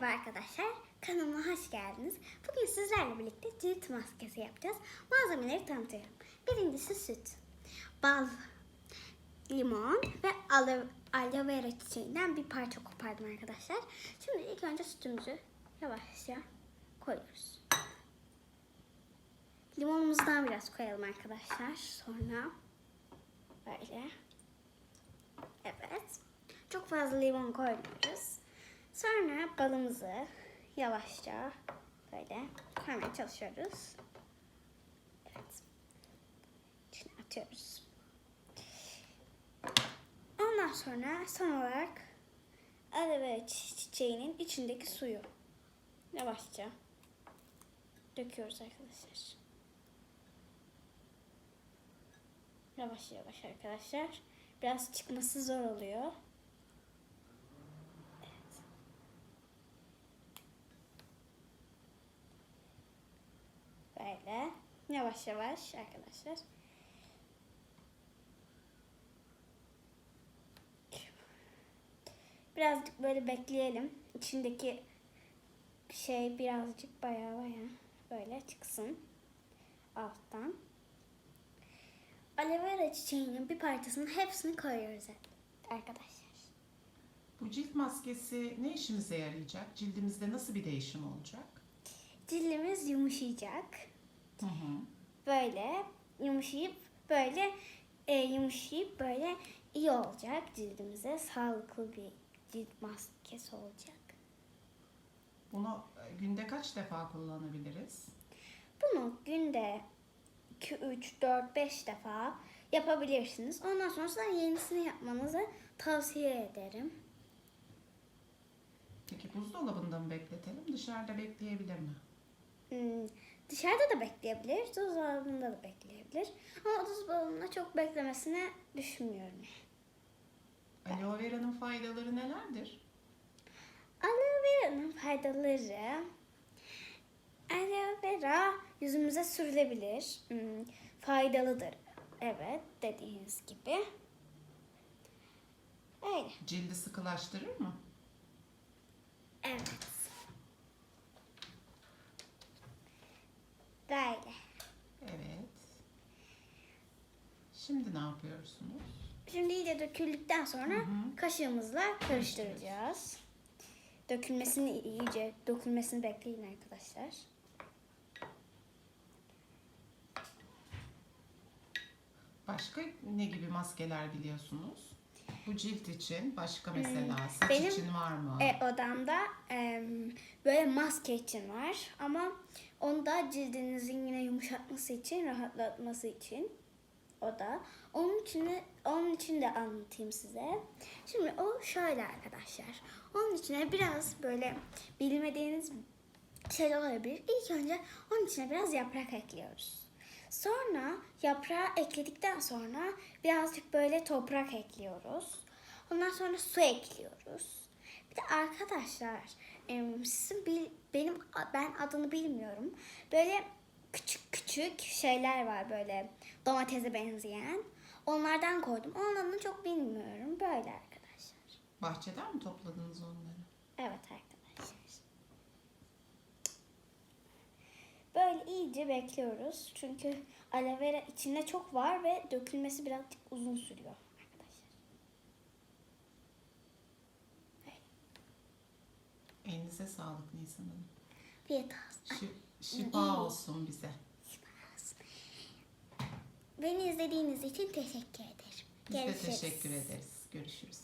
Merhaba arkadaşlar, kanalıma hoş geldiniz. Bugün sizlerle birlikte cilt maskesi yapacağız. Malzemeleri tanıtıyorum. Birincisi süt, bal, limon ve aloe, aloe vera çiçeğinden bir parça kopardım arkadaşlar. Şimdi ilk önce sütümüzü yavaşça koyuyoruz. Limonumuzdan biraz koyalım arkadaşlar. Sonra böyle. Evet. Çok fazla limon koymuyoruz. Sonra balımızı yavaşça böyle koymaya çalışıyoruz. Evet. İçine atıyoruz. Ondan sonra son olarak vera çi- çiçeğinin içindeki suyu yavaşça döküyoruz arkadaşlar. Yavaş yavaş arkadaşlar. Biraz çıkması zor oluyor. Böyle yavaş yavaş arkadaşlar. Birazcık böyle bekleyelim. İçindeki şey birazcık baya baya böyle çıksın alttan. Aloe vera çiçeğinin bir parçasının hepsini koyuyoruz arkadaşlar. Bu cilt maskesi ne işimize yarayacak? Cildimizde nasıl bir değişim olacak? Cildimiz yumuşayacak. Hı hı. böyle yumuşayıp böyle e, yumuşayıp böyle iyi olacak cildimize sağlıklı bir cilt maskesi olacak. Bunu e, günde kaç defa kullanabiliriz? Bunu günde 2, 3, 4, 5 defa yapabilirsiniz. Ondan sonrasında yenisini yapmanızı tavsiye ederim. Peki buzdolabında mı bekletelim, dışarıda bekleyebilir mi? Hmm, dışarıda da bekleyebilir, buzdolabında da bekleyebilir. Ama buzdolabında çok beklemesine düşünmüyorum. Aloe vera'nın faydaları nelerdir? Aloe vera'nın faydaları aloe vera yüzümüze sürülebilir. Hmm, faydalıdır. Evet dediğiniz gibi. Öyle. Cildi sıkılaştırır mı? Evet. Böyle. Evet. Şimdi ne yapıyorsunuz? Şimdi iyice döküldükten sonra Hı kaşığımızla karıştıracağız. Dökülmesini iyice dökülmesini bekleyin arkadaşlar. Başka ne gibi maskeler biliyorsunuz? Bu cilt için başka mesela saç Hmm, benim- için var mı? E, odamda e, böyle maske için var ama onu da cildinizin yine yumuşatması için, rahatlatması için o da. Onun için de, onun için de anlatayım size. Şimdi o şöyle arkadaşlar. Onun içine biraz böyle bilmediğiniz şeyler olabilir. İlk önce onun içine biraz yaprak ekliyoruz. Sonra yaprağı ekledikten sonra birazcık böyle toprak ekliyoruz. Ondan sonra su ekliyoruz. Bir de arkadaşlar sizin bil, benim ben adını bilmiyorum. Böyle küçük küçük şeyler var böyle domatese benzeyen. Onlardan koydum. Onun adını çok bilmiyorum. Böyle arkadaşlar. Bahçeden mi topladınız onları? Evet arkadaşlar. Böyle iyice bekliyoruz. Çünkü aloe vera içinde çok var ve dökülmesi birazcık uzun sürüyor arkadaşlar. Elinize sağlık Nisan Hanım. Afiyet olsun. Şi- şifa olsun bize. Beni izlediğiniz için teşekkür ederim. Biz de Görüşürüz. teşekkür ederiz. Görüşürüz.